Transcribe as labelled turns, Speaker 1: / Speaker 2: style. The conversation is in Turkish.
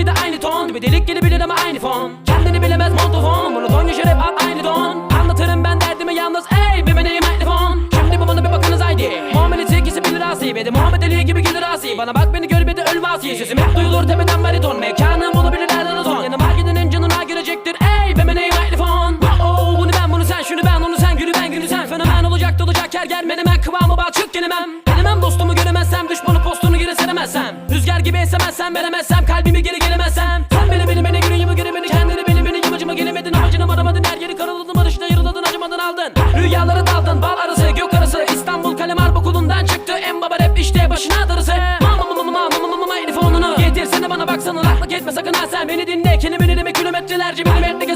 Speaker 1: belki de aynı ton Bir delik gelebilir ama aynı fon. Kendini bilemez montofon Monoton yaşar hep at aynı don. Anlatırım ben derdimi yalnız ey bir meneyim mikrofon Şimdi bu bana bir bakınız haydi. Muhammed'in ikisi bilir asi Ve de Muhammed Ali gibi güler asi. Bana bak beni gör de öl vasi Sesim hep duyulur tepeden bariton Mekanım bulabilir nereden ton Yanıma gidenin canına girecektir ey bir meneyim mikrofon Oh bunu ben bunu sen şunu ben onu sen günü ben günü sen. Fenomen olacak dolacak yer gel menemen kıvamı bal çık gelemem. Gelemem dostumu göremezsem düşmanı postunu geri seremezsem Rüzgar gibi esemezsem veremezsem kalbimi geri gelemezsem. Sen beni beni beni yüreğimi göre beni kendini beni beni yamacıma gelemedin amacını varamadın her yeri karaladın barışta yarıladın acımadın aldın. Rüyalara daldın bal arası gök arası İstanbul kalem harp okulundan çıktı. En baba rap işte başına darısı. Mama mama mama mama mama mama telefonunu Getirsene bana baksana laklık etme sakın ha sen. Beni dinle dinleme kilometrelerce milimetre